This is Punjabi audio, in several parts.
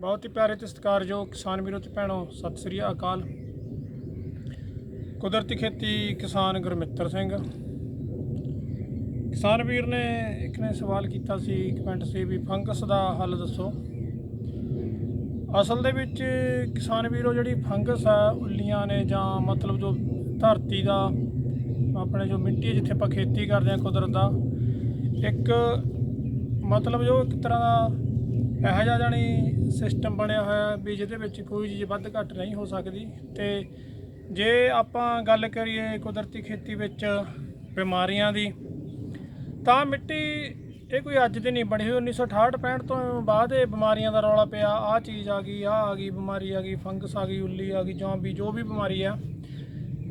ਬਹੁਤ ਹੀ ਪਿਆਰੇ ਤੇ ਸਤਿਕਾਰਯੋਗ ਕਿਸਾਨ ਵੀਰੋ ਤੇ ਭੈਣੋ, ਸਤਿ ਸ੍ਰੀ ਅਕਾਲ। ਕੁਦਰਤੀ ਖੇਤੀ ਕਿਸਾਨ ਗੁਰਮਿੱਤਰ ਸਿੰਘ। ਕਿਸਾਨ ਵੀਰ ਨੇ, ਇੱਕ ਨੇ ਸਵਾਲ ਕੀਤਾ ਸੀ ਕਮੈਂਟ ਸੀ ਵੀ ਫੰਗਸ ਦਾ ਹੱਲ ਦੱਸੋ। ਅਸਲ ਦੇ ਵਿੱਚ ਕਿਸਾਨ ਵੀਰੋ, ਜਿਹੜੀ ਫੰਗਸ ਆ, ਉੱਲੀਆਂ ਨੇ ਜਾਂ ਮਤਲਬ ਜੋ ਧਰਤੀ ਦਾ, ਆਪਣੇ ਜੋ ਮਿੱਟੀ ਜਿੱਥੇ ਆਪਾਂ ਖੇਤੀ ਕਰਦੇ ਆ ਕੁਦਰਤ ਦਾ, ਇੱਕ ਮਤਲਬ ਜੋ ਇੱਕ ਤਰ੍ਹਾਂ ਦਾ ਇਹੋ ਜਿਹਾ ਜਾਣੀ ਸਿਸਟਮ ਬਣਿਆ ਹੋਇਆ ਵੀ ਜਿਹਦੇ ਵਿੱਚ ਕੋਈ ਚੀਜ਼ ਵੱਧ ਘੱਟ ਨਹੀਂ ਹੋ ਸਕਦੀ ਤੇ ਜੇ ਆਪਾਂ ਗੱਲ ਕਰੀਏ ਕੁਦਰਤੀ ਖੇਤੀ ਵਿੱਚ ਬਿਮਾਰੀਆਂ ਦੀ, ਤਾਂ ਮਿੱਟੀ ਇਹ ਕੋਈ ਅੱਜ ਦੀ ਨਹੀਂ ਬਣੀ ਹੋਈ 1968 65 ਤੋਂ ਬਾਅਦ ਇਹ ਬਿਮਾਰੀਆਂ ਦਾ ਰੌਲਾ ਪਿਆ, ਆਹ ਚੀਜ਼ ਆ ਗਈ, ਆਹ ਆ ਗਈ, ਬਿਮਾਰੀ ਆ ਗਈ, ਫੰਗਸ ਆ ਗਈ, ਉੱਲੀ ਆ ਗਈ ਜਾਂ ਵੀ ਜੋ ਵੀ ਬਿਮਾਰੀ ਆ,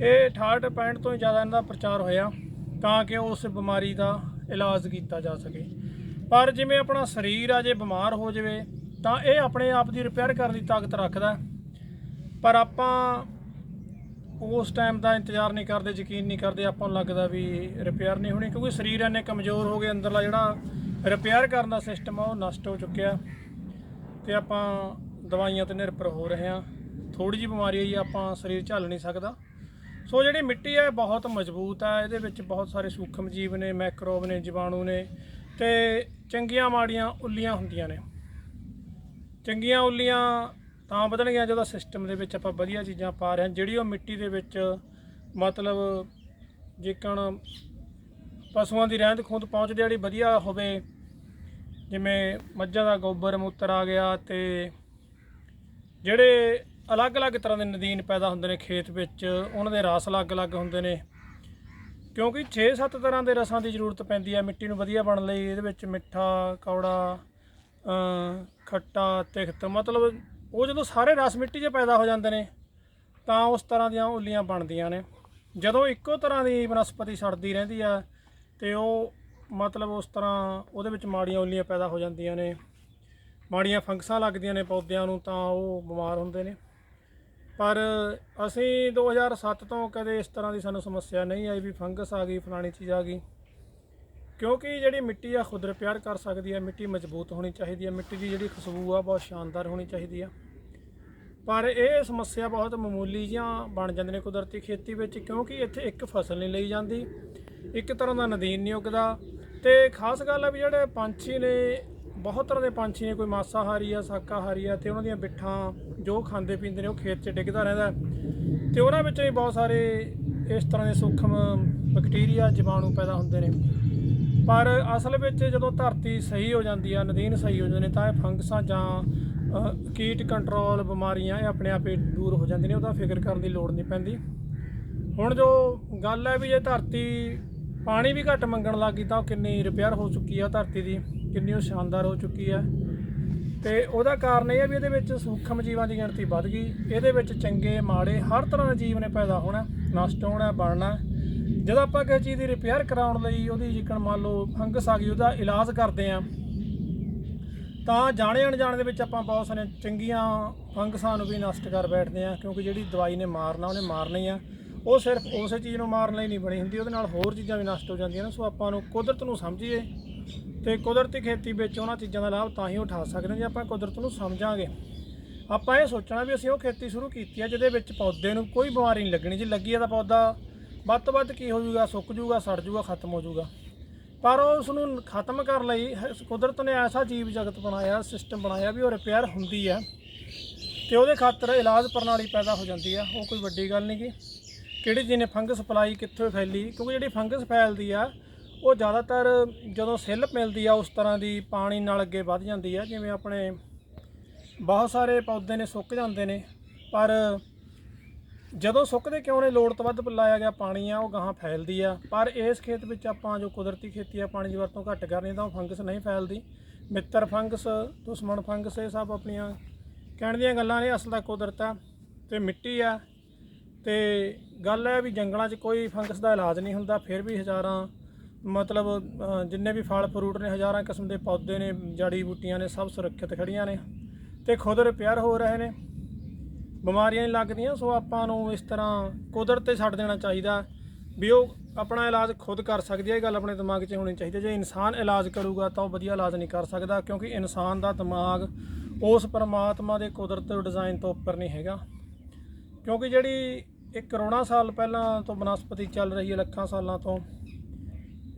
ਇਹ 68 65 ਤੋਂ ਹੀ ਜ਼ਿਆਦਾ ਇਹਨਾਂ ਦਾ ਪ੍ਰਚਾਰ ਹੋਇਆ ਤਾਂ ਕਿ ਉਸ ਬਿਮਾਰੀ ਦਾ ਇਲਾਜ ਕੀਤਾ ਜਾ ਸਕੇ। ਪਰ ਜਿਵੇਂ ਆਪਣਾ ਸਰੀਰ ਆ ਜੇ ਬਿਮਾਰ ਹੋ ਜਾਵੇ, ਤਾਂ ਇਹ ਆਪਣੇ ਆਪ ਦੀ ਰਿਪੇਅਰ ਕਰਨ ਦੀ ਤਾਕਤ ਰੱਖਦਾ ਪਰ ਆਪਾਂ ਉਸ ਟਾਈਮ ਦਾ ਇੰਤਜ਼ਾਰ ਨਹੀਂ ਕਰਦੇ, ਯਕੀਨ ਨਹੀਂ ਕਰਦੇ, ਆਪਾਂ ਨੂੰ ਲੱਗਦਾ ਵੀ ਰਿਪੇਅਰ ਨਹੀਂ ਹੋਣੀ, ਕਿਉਂਕਿ ਸਰੀਰ ਇੰਨੇ ਕਮਜ਼ੋਰ ਹੋ ਗਏ, ਅੰਦਰਲਾ ਜਿਹੜਾ ਰਿਪੇਅਰ ਕਰਨ ਦਾ ਸਿਸਟਮ ਆ, ਉਹ ਨਸ਼ਟ ਹੋ ਚੁੱਕਿਆ ਤੇ ਆਪਾਂ ਦਵਾਈਆਂ ਤੇ ਨਿਰਭਰ ਹੋ ਰਹੇ ਹਾਂ। ਥੋੜੀ ਜਿਹੀ ਬਿਮਾਰੀ ਆਈ, ਆਪਾਂ ਸਰੀਰ ਝੱਲ ਨਹੀਂ ਸਕਦਾ। ਸੋ ਜਿਹੜੀ ਮਿੱਟੀ ਹੈ ਬਹੁਤ ਮਜ਼ਬੂਤ ਹੈ ਇਹਦੇ ਵਿੱਚ ਬਹੁਤ ਸਾਰੇ ਸੂਖਮ ਜੀਵ ਨੇ ਮੈਕਰੋਬ ਨੇ, ਜੀਵਾਣੂ ਨੇ, ਤੇ ਚੰਗੀਆਂ ਮਾੜੀਆਂ ਉੱਲੀਆਂ ਹੁੰਦੀਆਂ ਨੇ। ਚੰਗੀਆਂ ਉੱਲੀਆਂ ਤਾਂ ਵਧਣਗੀਆਂ ਜਦੋਂ ਸਿਸਟਮ ਦੇ ਵਿੱਚ ਆਪਾਂ ਵਧੀਆ ਚੀਜ਼ਾਂ ਪਾ ਰਹੇ ਹਾਂ। ਜਿਹੜੀ ਉਹ ਮਿੱਟੀ ਦੇ ਵਿੱਚ ਮਤਲਬ ਜੇਕਣ ਪਸ਼ੂਆਂ ਦੀ ਰਹਿੰਦ ਖੂੰਦ ਪਹੁੰਚਦੀ ਜਿਹੜੀ ਵਧੀਆ ਹੋਵੇ, ਜਿਵੇਂ ਮੱਝਾਂ ਦਾ ਗੋਬਰ ਮੂਤਰ ਆ ਗਿਆ ਤੇ ਜਿਹੜੇ ਅਲੱਗ-ਅਲੱਗ ਤਰ੍ਹਾਂ ਦੇ ਨਦੀਨ ਪੈਦਾ ਹੁੰਦੇ ਨੇ ਖੇਤ ਵਿੱਚ, ਉਹਨਾਂ ਦੇ ਰਸ ਅਲੱਗ-ਅਲੱਗ ਹੁੰਦੇ ਨੇ। ਕਿਉਂਕਿ 6-7 ਤਰ੍ਹਾਂ ਦੇ ਰਸਾਂ ਦੀ ਜ਼ਰੂਰਤ ਪੈਂਦੀ ਹੈ ਮਿੱਟੀ ਨੂੰ ਵਧੀਆ ਬਣਨ ਲਈ ਇਹਦੇ ਵਿੱਚ ਮਿੱਠਾ, ਕੌੜਾ ਖੱਟਾ, ਤਿਖਤ, ਮਤਲਬ ਉਹ ਜਦੋਂ ਸਾਰੇ ਰਸ ਮਿੱਟੀ 'ਚ ਪੈਦਾ ਹੋ ਜਾਂਦੇ ਨੇ, ਤਾਂ ਉਸ ਤਰ੍ਹਾਂ ਦੀਆਂ ਉੱਲੀਆਂ ਬਣਦੀਆਂ ਨੇ। ਜਦੋਂ ਇੱਕੋ ਤਰ੍ਹਾਂ ਦੀ ਬਨਸਪਤੀ ਸੜਦੀ ਰਹਿੰਦੀ ਆ ਤੇ ਉਹ ਮਤਲਬ ਉਸ ਤਰ੍ਹਾਂ ਉਹਦੇ ਵਿੱਚ ਮਾੜੀਆਂ ਉੱਲੀਆਂ ਪੈਦਾ ਹੋ ਜਾਂਦੀਆਂ ਨੇ। ਮਾੜੀਆਂ ਫੰਗਸਾਂ ਲੱਗਦੀਆਂ ਨੇ ਪੌਦਿਆਂ ਨੂੰ, ਤਾਂ ਉਹ ਬਿਮਾਰ ਹੁੰਦੇ ਨੇ। ਪਰ ਅਸੀਂ 2007 ਤੋਂ ਕਦੇ ਇਸ ਤਰ੍ਹਾਂ ਦੀ ਸਾਨੂੰ ਸਮੱਸਿਆ ਨਹੀਂ ਆਈ ਵੀ ਫੰਗਸ ਆ ਗਈ, ਫਲਾਣੀ ਚੀਜ਼ ਆ ਗਈ। ਕਿਉਂਕਿ ਜਿਹੜੀ ਮਿੱਟੀ ਆ ਖੁਦ ਰਿਪੇਅਰ ਕਰ ਸਕਦੀ ਹੈ ਮਿੱਟੀ ਮਜ਼ਬੂਤ ਹੋਣੀ ਚਾਹੀਦੀ ਹੈ ਮਿੱਟੀ ਦੀ ਜਿਹੜੀ ਖੁਸ਼ਬੂ ਆ ਬਹੁਤ ਸ਼ਾਨਦਾਰ ਹੋਣੀ ਚਾਹੀਦੀ ਆ। ਪਰ ਇਹ ਸਮੱਸਿਆ ਬਹੁਤ ਮਾਮੂਲੀ ਜਿਹੀਆਂ ਬਣ ਜਾਂਦੇ ਨੇ ਕੁਦਰਤੀ ਖੇਤੀ ਵਿੱਚ, ਕਿਉਂਕਿ ਇੱਥੇ ਇੱਕ ਫਸਲ ਨਹੀਂ ਲਈ ਜਾਂਦੀ, ਇੱਕ ਤਰ੍ਹਾਂ ਦਾ ਨਦੀਨ ਨਹੀਂ ਉੱਗਦਾ। ਤੇ ਖਾਸ ਗੱਲ ਆ ਵੀ ਜਿਹੜੇ ਪੰਛੀ ਨੇ ਬਹੁਤ ਤਰ੍ਹਾਂ ਦੇ ਪੰਛੀ ਨੇ, ਕੋਈ ਮਾਸਾਹਾਰੀ ਆ, ਸ਼ਾਕਾਹਾਰੀ ਆ, ਤੇ ਉਹਨਾਂ ਦੀਆਂ ਬਿੱਠਾਂ ਜੋ ਖਾਂਦੇ ਪੀਂਦੇ ਨੇ, ਉਹ ਖੇਤ 'ਚ ਡਿੱਗਦਾ ਰਹਿੰਦਾ ਤੇ ਉਹਨਾਂ ਵਿੱਚੋਂ ਹੀ ਬਹੁਤ ਸਾਰੇ ਇਸ ਤਰ੍ਹਾਂ ਦੇ ਸੂਖਮ ਬੈਕਟੀਰੀਆ, ਜੀਵਾਣੂ ਪੈਦਾ ਹੁੰਦੇ ਨੇ। ਪਰ ਅਸਲ ਵਿੱਚ ਜਦੋਂ ਧਰਤੀ ਸਹੀ ਹੋ ਜਾਂਦੀ ਆ, ਨਦੀਨ ਸਹੀ ਹੋ ਜਾਂਦੇ ਨੇ, ਤਾਂ ਇਹ ਫੰਗਸਾਂ ਜਾਂ ਕੀਟ ਕੰਟਰੋਲ ਬਿਮਾਰੀਆਂ ਇਹ ਆਪਣੇ ਆਪੇ ਦੂਰ ਹੋ ਜਾਂਦੀਆਂ ਨੇ, ਉਹਦਾ ਫਿਕਰ ਕਰਨ ਦੀ ਲੋੜ ਨਹੀਂ ਪੈਂਦੀ। ਹੁਣ ਜੋ ਗੱਲ ਹੈ ਵੀ ਜੇ ਧਰਤੀ ਪਾਣੀ ਵੀ ਘੱਟ ਮੰਗਣ ਲੱਗੀ ਤਾਂ ਉਹ ਕਿੰਨੀ ਰਿਪੇਅਰ ਹੋ ਚੁੱਕੀ ਆ ਧਰਤੀ ਦੀ। ਕਿੰਨੀ ਉਹ ਸ਼ਾਨਦਾਰ ਹੋ ਚੁੱਕੀ ਹੈ। ਤੇ ਉਹਦਾ ਕਾਰਨ ਇਹ ਹੈ ਵੀ ਇਹਦੇ ਵਿੱਚ ਸੂਖਮ ਜੀਵਾਂ ਦੀ ਗਿਣਤੀ ਵੱਧ ਗਈ। ਇਹਦੇ ਵਿੱਚ ਚੰਗੇ, ਮਾੜੇ, ਹਰ ਤਰ੍ਹਾਂ ਦੇ ਜੀਵ ਨੇ ਪੈਦਾ ਹੋਣਾ, ਨਸ਼ਟ ਹੋਣਾ, ਬਣਨਾ। ਜਦੋਂ ਆਪਾਂ ਕਿਸੇ ਚੀਜ਼ ਦੀ ਰਿਪੇਅਰ ਕਰਾਉਣ ਲਈ ਉਹਦੀ ਜਿਕਣ ਮੰਨ ਲਓ ਫੰਗਸ ਆ ਗਈ, ਉਹਦਾ ਇਲਾਜ ਕਰਦੇ ਆ ਤਾਂ ਜਾਣੇ ਅਣਜਾਣੇ ਦੇ ਵਿੱਚ ਆਪਾਂ ਬਹੁਤ ਸਾਰੇ ਚੰਗੀਆਂ ਫੰਗਸਾਂ ਨੂੰ ਵੀ ਨਸ਼ਟ ਕਰ ਬੈਠਦੇ ਆ ਕਿਉਂਕਿ ਜਿਹੜੀ ਦਵਾਈ ਨੇ ਮਾਰਨਾ, ਉਹਨੇ ਮਾਰਨੀ ਆ। ਉਹ ਸਿਰਫ ਉਸੇ ਚੀਜ਼ ਨੂੰ ਮਾਰਨ ਲਈ ਨਹੀਂ ਬਣੀ ਹੁੰਦੀ, ਉਹਦੇ ਨਾਲ ਹੋਰ ਚੀਜ਼ਾਂ ਵੀ ਨਸ਼ਟ ਹੋ ਜਾਂਦੀਆਂ ਨੇ, ਸੋ ਆਪਾਂ ਨੂੰ ਕੁਦਰਤ ਨੂੰ ਸਮਝੀਏ। ਤੇ ਕੁਦਰਤੀ ਖੇਤੀ ਵਿੱਚ ਉਹਨਾਂ ਚੀਜ਼ਾਂ ਦਾ ਲਾਭ ਤਾਂ ਹੀ ਉਠਾ ਸਕਦੇ ਹਾਂ ਜੇ ਆਪਾਂ ਕੁਦਰਤ ਨੂੰ ਸਮਝਾਂਗੇ। ਆਪਾਂ ਇਹ ਸੋਚਣਾ ਵੀ ਅਸੀਂ ਉਹ ਖੇਤੀ ਸ਼ੁਰੂ ਕੀਤੀ ਹੈ ਜਿਹਦੇ ਵਿੱਚ ਪੌਦੇ ਨੂੰ ਕੋਈ ਬਿਮਾਰੀ ਨਹੀਂ ਲੱਗਣੀ। ਜੇ ਲੱਗੀ ਹੈ ਤਾਂ ਪੌਦਾ ਵੱਧ ਤੋਂ ਵੱਧ ਕੀ ਹੋ ਜਾਊਗਾ ਸੁੱਕ ਜਾਊਗਾ ਸੜ ਜਾਊਗਾ ਖਤਮ ਹੋ ਜਾਊਗਾ ਪਰ ਉਸ ਨੂੰ ਖਤਮ ਕਰਨ ਲਈ ਕੁਦਰਤ ਨੇ ਐਸਾ ਜੀਵ ਜਗਤ ਬਣਾਇਆ ਸਿਸਟਮ ਬਣਾਇਆ ਵੀ ਉਹ ਰਿਪੇਅਰ ਹੁੰਦੀ ਹੈ ਤੇ ਉਹਦੇ ਖਾਤਰ ਇਲਾਜ ਪ੍ਰਣਾਲੀ ਪੈਦਾ ਹੋ ਜਾਂਦੀ ਆ। ਉਹ ਕੋਈ ਵੱਡੀ ਗੱਲ ਨਹੀਂ ਗੀ। ਕਿਹੜੀ ਜਿਹਨੇ ਫੰਗਸ ਫਲਾਈ ਕਿੱਥੋਂ ਫੈਲੀ? ਕਿਉਂਕਿ ਜਿਹੜੀ ਫੰਗਸ ਫੈਲਦੀ ਆ ਉਹ ਜ਼ਿਆਦਾਤਰ ਜਦੋਂ ਸਿੱਲ ਮਿਲਦੀ ਆ, ਉਸ ਤਰ੍ਹਾਂ ਦੀ ਪਾਣੀ ਨਾਲ ਅੱਗੇ ਵੱਧ ਜਾਂਦੀ ਆ। ਜਿਵੇਂ ਆਪਣੇ ਬਹੁਤ ਸਾਰੇ ਪੌਦੇ ਨੇ, ਸੁੱਕ ਜਾਂਦੇ ਨੇ, ਪਰ ਜਦੋਂ ਸੁੱਕਦੇ ਕਿਉਂ ਨੇ ਲੋੜ ਤੋਂ ਵੱਧ ਲਾਇਆ ਗਿਆ ਪਾਣੀ ਆ, ਉਹ ਗਾਹਾਂ ਫੈਲਦੀ ਆ। ਪਰ ਇਸ ਖੇਤ ਵਿੱਚ ਆਪਾਂ ਜੋ ਕੁਦਰਤੀ ਖੇਤੀ ਆ, ਪਾਣੀ ਦੀ ਵਰਤੋਂ ਘੱਟ ਕਰਨੀ, ਤਾਂ ਉਹ ਫੰਗਸ ਨਹੀਂ ਫੈਲਦੀ। ਮਿੱਤਰ ਫੰਗਸ, ਦੁਸ਼ਮਣ ਫੰਗਸ, ਇਹ ਸਭ ਆਪਣੀਆਂ ਕਹਿਣ ਦੀਆਂ ਗੱਲਾਂ ਨੇ, ਅਸਲ ਦਾ ਕੁਦਰਤ ਆ ਤੇ ਮਿੱਟੀ ਆ। ਤੇ ਗੱਲ ਹੈ ਵੀ ਜੰਗਲਾਂ 'ਚ ਕੋਈ ਫੰਗਸ ਦਾ ਇਲਾਜ ਨਹੀਂ ਹੁੰਦਾ, ਫਿਰ ਵੀ ਹਜ਼ਾਰਾਂ ਮਤਲਬ ਅ, ਜਿੰਨੇ ਵੀ ਫਲ ਫਰੂਟ ਨੇ ਹਜ਼ਾਰਾਂ ਕਿਸਮ ਦੇ ਪੌਦੇ ਨੇ ਜੜੀ ਬੂਟੀਆਂ ਨੇ ਸਭ ਸੁਰੱਖਿਅਤ ਖੜੀਆਂ ਨੇ ਤੇ ਖੁਦ ਰਿਪੇਅਰ ਹੋ ਰਹੇ ਨੇ। ਬਿਮਾਰੀਆਂ ਨਹੀਂ ਲੱਗਦੀਆਂ ਸੋ ਆਪਾਂ ਨੂੰ ਇਸ ਤਰ੍ਹਾਂ ਕੁਦਰਤ ਤੇ ਛੱਡ ਦੇਣਾ ਚਾਹੀਦਾ। ਵੀ ਉਹ ਆਪਣਾ ਇਲਾਜ ਖੁਦ ਕਰ ਸਕਦੀ ਹੈ ਇਹ ਗੱਲ ਆਪਣੇ ਦਿਮਾਗ 'ਚ ਹੋਣੀ ਚਾਹੀਦੀ ਹੈ। ਜੇ ਇਨਸਾਨ ਇਲਾਜ ਕਰੂਗਾ ਤਾਂ ਉਹ ਵਧੀਆ ਇਲਾਜ ਨਹੀਂ ਕਰ ਸਕਦਾ ਕਿਉਂਕਿ ਇਨਸਾਨ ਦਾ ਦਿਮਾਗ ਉਸ ਪਰਮਾਤਮਾ ਦੇ ਕੁਦਰਤ ਡਿਜ਼ਾਈਨ ਤੋਂ ਉੱਪਰ ਨਹੀਂ ਹੈਗਾ। ਕਿਉਂਕਿ ਜਿਹੜੀ ਇਹ ਕਰੋੜਾਂ ਸਾਲ ਪਹਿਲਾਂ ਤੋਂ ਬਨਸਪਤੀ ਚੱਲ ਰਹੀ ਹੈ ਲੱਖਾਂ ਸਾਲਾਂ ਤੋਂ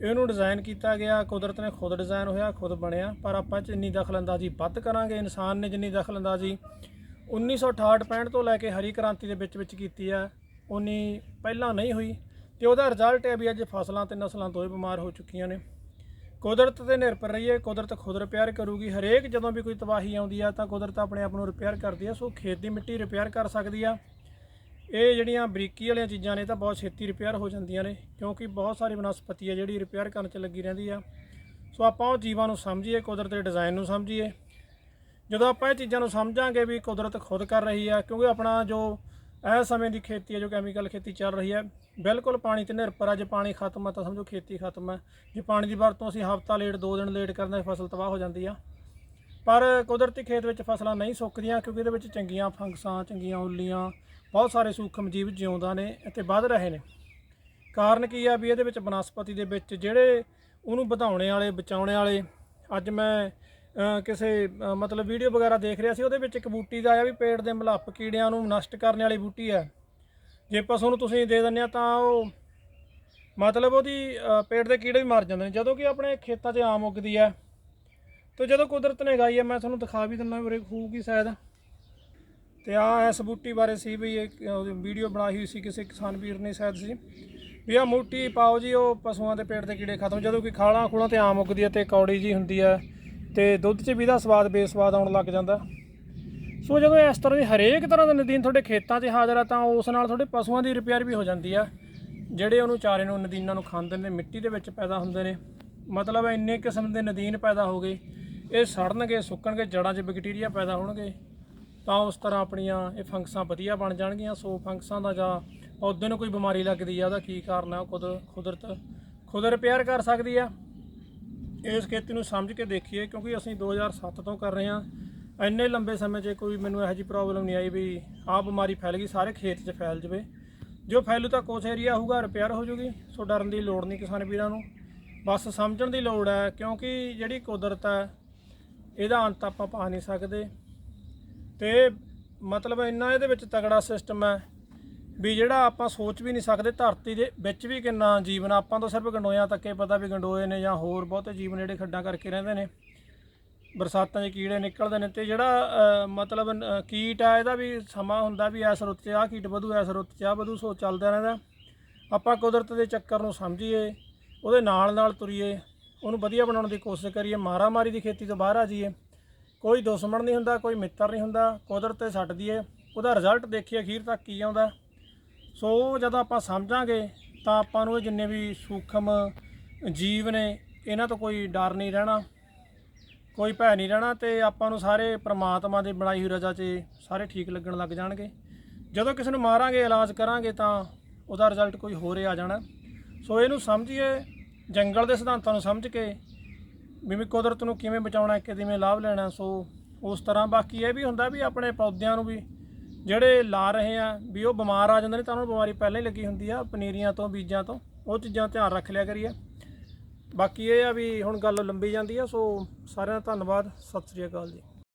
ਇਹਨੂੰ ਡਿਜ਼ਾਈਨ ਕੀਤਾ ਗਿਆ, ਕੁਦਰਤ ਨੇ ਖੁਦ ਡਿਜ਼ਾਈਨ ਹੋਇਆ, ਖੁਦ ਬਣਿਆ, ਪਰ ਆਪਾਂ 'ਚ ਇੰਨੀ ਦਖਲਅੰਦਾਜ਼ੀ ਵੱਧ ਕਰਾਂਗੇ, ਇਨਸਾਨ ਨੇ ਜਿੰਨੀ ਦਖਲਅੰਦਾਜ਼ੀ 1968 65 ਤੋਂ ਲੈ ਕੇ ਹਰੀ ਕ੍ਰਾਂਤੀ ਦੇ ਵਿੱਚ ਵਿੱਚ ਕੀਤੀ ਆ ਉਨੀ ਪਹਿਲਾਂ ਨਹੀਂ ਹੋਈ, ਤੇ ਉਹਦਾ ਰਿਜ਼ਲਟ ਹੈ ਵੀ ਅੱਜ ਫਸਲਾਂ ਤੇ ਨਸਲਾਂ ਦੋਵੇਂ ਬਿਮਾਰ ਹੋ ਚੁੱਕੀਆਂ ਨੇ। ਕੁਦਰਤ ਤੇ ਨਿਰਭਰ ਰਹੀਏ, ਕੁਦਰਤ ਖੁਦ ਰਿਪੇਅਰ ਕਰੂਗੀ, ਹਰੇਕ ਜਦੋਂ ਵੀ ਕੋਈ ਤਬਾਹੀ ਆਉਂਦੀ ਆ ਤਾਂ ਕੁਦਰਤ ਆਪਣੇ ਆਪ ਨੂੰ ਰਿਪੇਅਰ ਕਰਦੀ ਆ, ਸੋ ਖੇਤ ਦੀ ਮਿੱਟੀ ਰਿਪੇਅਰ ਕਰ ਸਕਦੀ ਆ। ਇਹ ਜਿਹੜੀਆਂ ਬਰੀਕੀ ਵਾਲੀਆਂ ਚੀਜ਼ਾਂ ਨੇ ਤਾਂ ਬਹੁਤ ਛੇਤੀ ਰਿਪੇਅਰ ਹੋ ਜਾਂਦੀਆਂ ਨੇ, ਕਿਉਂਕਿ ਬਹੁਤ ਸਾਰੀ ਬਨਸਪਤੀ ਹੈ ਜਿਹੜੀ ਰਿਪੇਅਰ ਕਰਨ 'ਚ ਲੱਗੀ ਰਹਿੰਦੀ ਆ। ਸੋ ਆਪਾਂ ਉਹ ਜੀਵਾਂ ਨੂੰ ਸਮਝੀਏ, ਕੁਦਰਤ ਦੇ ਡਿਜ਼ਾਈਨ ਨੂੰ ਸਮਝੀਏ। ਜਦੋਂ ਆਪਾਂ ਇਹ ਚੀਜ਼ਾਂ ਨੂੰ ਸਮਝਾਂਗੇ ਵੀ ਕੁਦਰਤ ਖੁਦ ਕਰ ਰਹੀ ਆ, ਕਿਉਂਕਿ ਆਪਣਾ ਜੋ ਇਹ ਸਮੇਂ ਦੀ ਖੇਤੀ ਹੈ ਜੋ ਕੈਮੀਕਲ ਖੇਤੀ ਚੱਲ ਰਹੀ ਹੈ ਬਿਲਕੁਲ ਪਾਣੀ ਤੇ ਨਿਰਭਰ ਆ, ਜੇ ਪਾਣੀ ਖਤਮ ਹੈ ਤਾਂ ਸਮਝੋ ਖੇਤੀ ਖਤਮ ਹੈ ਜੇ ਪਾਣੀ ਦੀ ਵਰਤੋਂ ਅਸੀਂ ਹਫ਼ਤਾ ਲੇਟ, ਦੋ ਦਿਨ ਲੇਟ ਕਰਦੇ ਹਾਂ, ਫਸਲ ਤਬਾਹ ਹੋ ਜਾਂਦੀ ਆ। ਪਰ ਕੁਦਰਤੀ ਖੇਤ ਵਿੱਚ ਫਸਲਾਂ ਨਹੀਂ ਸੁੱਕਦੀਆਂ ਕਿਉਂਕਿ ਇਹਦੇ ਵਿੱਚ ਚੰਗੀਆਂ ਫੰਗਸਾਂ, ਚੰਗੀਆਂ ਉੱਲੀਆਂ, ਬਹੁਤ ਸਾਰੇ ਸੂਖਮ ਜੀਵ ਜਿਉਂਦਾ ਨੇ ਅਤੇ ਵੱਧ ਰਹੇ ਨੇ। ਕਾਰਨ ਕੀ ਆ ਵੀ ਇਹਦੇ ਵਿੱਚ ਬਨਸਪਤੀ ਦੇ ਵਿੱਚ ਜਿਹੜੇ ਉਹਨੂੰ ਵਧਾਉਣੇ ਵਾਲੇ, ਬਚਾਉਣੇ ਵਾਲੇ, ਅੱਜ ਮੈਂ ਕਿਸੇ ਮਤਲਬ ਵੀਡੀਓ ਵਗੈਰਾ ਦੇਖ ਰਿਹਾ ਸੀ, ਉਹਦੇ ਵਿੱਚ ਇੱਕ ਬੂਟੀ ਦਾ ਆਇਆ ਵੀ ਪੇਟ ਦੇ ਮਲੱਪ ਕੀੜਿਆਂ ਨੂੰ ਨਸ਼ਟ ਕਰਨ ਵਾਲੀ ਬੂਟੀ ਹੈ। ਜੇ ਪਸ਼ੂ ਨੂੰ ਤੁਸੀਂ ਦੇ ਦਿੰਦੇ ਆ ਤਾਂ ਉਹ, ਮਤਲਬ ਉਹਦੀ ਪੇਟ ਦੇ ਕੀੜੇ ਵੀ ਮਰ ਜਾਂਦੇ ਨੇ, ਜਦੋਂ ਕਿ ਆਪਣੇ ਖੇਤਾਂ 'ਚ ਆਮ ਉੱਗਦੀ ਹੈ। ਤੇ ਜਦੋਂ ਕੁਦਰਤ ਨੇ ਗਾਈ ਹੈ ਮੈਂ ਤੁਹਾਨੂੰ ਦਿਖਾ ਵੀ ਦਿੰਦਾ ਮੇਰੇ ਹੋਊਗੀ ਸ਼ਾਇਦ। ਤੇ ਆ ਇਸ ਬੂਟੀ ਬਾਰੇ ਸੀ ਵੀ ਇੱਕ ਵੀਡੀਓ ਬਣਾਈ ਹੋਈ ਸੀ ਕਿਸੇ ਕਿਸਾਨ ਵੀਰ ਨੇ ਸ਼ਾਇਦ ਸੀ। ਵੀ ਆ ਮੋਟੀ ਪਾਓ ਜੀ, ਉਹ ਪਸ਼ੂਆਂ ਦੇ ਪੇਟ ਦੇ ਕੀੜੇ ਖਤਮ, ਜਦੋਂ ਕਿ ਖਾਲਾਂ ਖੂਲਾਂ ਤੇ ਆਮ ਉੱਗਦੀ ਹੈ ਤੇ ਕੌੜੀ ਜੀ ਹੁੰਦੀ ਹੈ ਤੇ ਦੁੱਧ 'ਚ ਵੀ ਇਹਦਾ ਸਵਾਦ, ਬੇਸਵਾਦ ਆਉਣ ਲੱਗ ਜਾਂਦਾ। ਸੋ ਜਦੋਂ ਇਸ ਤਰ੍ਹਾਂ ਦੀ ਹਰੇਕ ਤਰ੍ਹਾਂ ਦਾ ਨਦੀਨ ਤੁਹਾਡੇ ਖੇਤਾਂ 'ਚ ਹਾਜ਼ਰ ਆ, ਤਾਂ ਉਸ ਨਾਲ ਤੁਹਾਡੇ ਪਸ਼ੂਆਂ ਦੀ ਰਿਪੇਅਰ ਵੀ ਹੋ ਜਾਂਦੀ ਆ। ਜਿਹੜੇ ਉਹਨੂੰ ਚਾਰੇ ਨੂੰ ਨਦੀਨਾਂ ਨੂੰ ਖਾਂਦੇ ਨੇ, ਮਿੱਟੀ ਦੇ ਵਿੱਚ ਪੈਦਾ ਹੁੰਦੇ ਨੇ। ਮਤਲਬ ਇੰਨੇ ਕਿਸਮ ਦੇ ਨਦੀਨ ਪੈਦਾ ਹੋ ਗਏ। ਇਹ ਸੜਨਗੇ, ਸੁੱਕਣਗੇ, ਜੜਾਂ 'ਚ ਬੈਕਟੀਰੀਆ ਪੈਦਾ ਹੋਣਗੇ। ਤਾਂ ਉਸ ਤਰ੍ਹਾਂ ਆਪਣੀਆਂ ਇਹ ਫੰਗਸਾਂ ਵਧੀਆ ਬਣ ਜਾਣਗੀਆਂ। ਸੋ ਫੰਗਸਾਂ ਦਾ ਜਾਂ ਪੌਦੇ ਨੂੰ ਕੋਈ ਬਿਮਾਰੀ ਲੱਗਦੀ ਆ, ਉਹਦਾ ਕੀ ਕਾਰਨ ਆ? ਉਹ ਖੁਦ ਕੁਦਰਤ ਖੁਦ ਰਿਪੇਅਰ ਕਰ ਸਕਦੀ ਆ। ਇਸ ਖੇਤੀ ਨੂੰ ਸਮਝ ਕੇ ਦੇਖੀਏ, ਕਿਉਂਕਿ ਅਸੀਂ 2007 ਤੋਂ ਕਰ ਰਹੇ ਹਾਂ। ਇੰਨੇ ਲੰਬੇ ਸਮੇਂ 'ਚ ਕੋਈ ਮੈਨੂੰ ਇਹੋ ਜਿਹੀ ਪ੍ਰੋਬਲਮ ਨਹੀਂ ਆਈ ਵੀ ਆਹ ਬਿਮਾਰੀ ਫੈਲ ਗਈ, ਸਾਰੇ ਖੇਤ 'ਚ ਫੈਲ ਜਵੇ। ਜੋ ਫੈਲੂ ਤਾਂ ਕੁਛ ਏਰੀਆ ਹੋਊਗਾ ਰਿਪੇਅਰ ਹੋ ਜੂਗੀ ਸੋ ਡਰਨ ਦੀ ਲੋੜ ਨਹੀਂ ਕਿਸਾਨ ਵੀਰਾਂ ਨੂੰ। ਬਸ ਸਮਝਣ ਦੀ ਲੋੜ ਹੈ, ਕਿਉਂਕਿ ਜਿਹੜੀ ਕੁਦਰਤ ਹੈ ਇਹਦਾ ਅੰਤ ਆਪਾਂ ਪਾ ਨਹੀਂ ਸਕਦੇ। ਤੇ ਮਤਲਬ ਇੰਨਾ ਇਹਦੇ ਵਿੱਚ ਤਗੜਾ ਸਿਸਟਮ ਹੈ ਵੀ ਜਿਹੜਾ ਆਪਾਂ ਸੋਚ ਵੀ ਨਹੀਂ ਸਕਦੇ ਧਰਤੀ ਦੇ ਵਿੱਚ ਵੀ ਕਿੰਨਾ ਜੀਵਨ ਆਪਾਂ ਤਾਂ ਸਿਰਫ ਗੰਡੋਇਆਂ ਤੱਕ ਤੱਕੇ ਪਤਾ ਵੀ ਗੰਡੋਏ ਨੇ ਜਾਂ ਹੋਰ ਬਹੁਤੇ ਜੀਵਨ ਜਿਹੜੇ ਖੱਡਾਂ ਕਰਕੇ ਰਹਿੰਦੇ ਨੇ। ਬਰਸਾਤਾਂ 'ਚ ਕੀੜੇ ਨਿਕਲਦੇ ਨੇ ਤੇ ਜਿਹੜਾ ਮਤਲਬ ਕੀਟ ਆ, ਇਹਦਾ ਵੀ ਸਮਾਂ ਹੁੰਦਾ ਵੀ ਇਸ ਰੁੱਤ 'ਚ ਆਹ ਕੀਟ ਵਧੂ, ਇਸ ਰੁੱਤ 'ਚ ਆਹ ਵਧੂ, ਸੋ ਚੱਲਦਾ ਰਹਿੰਦਾ। ਆਪਾਂ ਕੁਦਰਤ ਦੇ ਚੱਕਰ ਨੂੰ ਸਮਝੀਏ, ਉਹਦੇ ਨਾਲ ਨਾਲ ਤੁਰੀਏ। ਉਹਨੂੰ ਵਧੀਆ ਬਣਾਉਣ ਦੀ ਕੋਸ਼ਿਸ਼ ਕਰੀਏ। ਮਾਰਾਮਾਰੀ ਦੀ ਖੇਤੀ ਤੋਂ ਬਾਹਰ ਆ ਜਾਈਏ। ਕੋਈ ਦੁਸ਼ਮਣ ਨਹੀਂ ਹੁੰਦਾ, ਕੋਈ ਮਿੱਤਰ ਨਹੀਂ ਹੁੰਦਾ। ਕੁਦਰਤ ਤੇ ਛੱਡ ਦਈਏ। ਉਹਦਾ ਰਿਜ਼ਲਟ ਦੇਖੀਏ, ਅਖੀਰ ਤੱਕ ਕੀ ਆਉਂਦਾ। ਸੋ ਉਹ ਜਦੋਂ ਆਪਾਂ ਸਮਝਾਂਗੇ, ਤਾਂ ਆਪਾਂ ਨੂੰ ਇਹ ਜਿੰਨੇ ਵੀ ਸੂਖਮ ਜੀਵ ਨੇ, ਇਹਨਾਂ ਤੋਂ ਕੋਈ ਡਰ ਨਹੀਂ ਰਹਿਣਾ। ਕੋਈ ਭੈ ਨਹੀਂ ਰਹਿਣਾ ਤੇ ਆਪਾਂ ਨੂੰ ਸਾਰੇ ਪ੍ਰਮਾਤਮਾ ਦੀ ਬਣਾਈ ਹੋਈ ਰਜ਼ਾ 'ਚ ਸਾਰੇ ਠੀਕ ਲੱਗਣ ਲੱਗ ਜਾਣਗੇ। ਜਦੋਂ ਕਿਸੇ ਨੂੰ ਮਾਰਾਂਗੇ, ਇਲਾਜ ਕਰਾਂਗੇ, ਤਾਂ ਉਹਦਾ ਰਿਜ਼ਲਟ ਕੋਈ ਹੋਰ ਹੀ ਆ ਜਾਣਾ। ਸੋ ਇਹਨੂੰ ਸਮਝੀਏ ਜੰਗਲ ਦੇ ਸਿਧਾਂਤਾਂ ਨੂੰ ਸਮਝ ਕੇ ਵੀ ਕੁਦਰਤ ਨੂੰ ਕਿਵੇਂ ਬਚਾਉਣਾ ਕਿਵੇਂ ਲਾਭ ਲੈਣਾ ਸੋ ਉਸ ਤਰ੍ਹਾਂ ਬਾਕੀ ਇਹ ਵੀ ਹੁੰਦਾ ਵੀ ਆਪਣੇ ਪੌਦਿਆਂ ਨੂੰ ਵੀ ਜਿਹੜੇ ਲਾ ਰਹੇ ਆ, ਵੀ ਉਹ ਬਿਮਾਰ ਆ ਜਾਂਦੇ ਨੇ ਤਾਂ ਉਹਨਾਂ ਨੂੰ ਬਿਮਾਰੀ ਪਹਿਲਾਂ ਹੀ ਲੱਗੀ ਹੁੰਦੀ ਆ, ਪਨੀਰੀਆਂ ਤੋਂ, ਬੀਜਾਂ ਤੋਂ, ਉਹ ਚੀਜ਼ਾਂ ਧਿਆਨ ਰੱਖ ਲਿਆ ਕਰੀਏ। ਬਾਕੀ ਇਹ ਆ ਵੀ ਹੁਣ ਗੱਲ ਲੰਬੀ ਜਾਂਦੀ ਆ, ਸੋ ਸਾਰਿਆਂ ਦਾ ਧੰਨਵਾਦ, ਸਤਿ ਸ੍ਰੀ ਅਕਾਲ ਜੀ।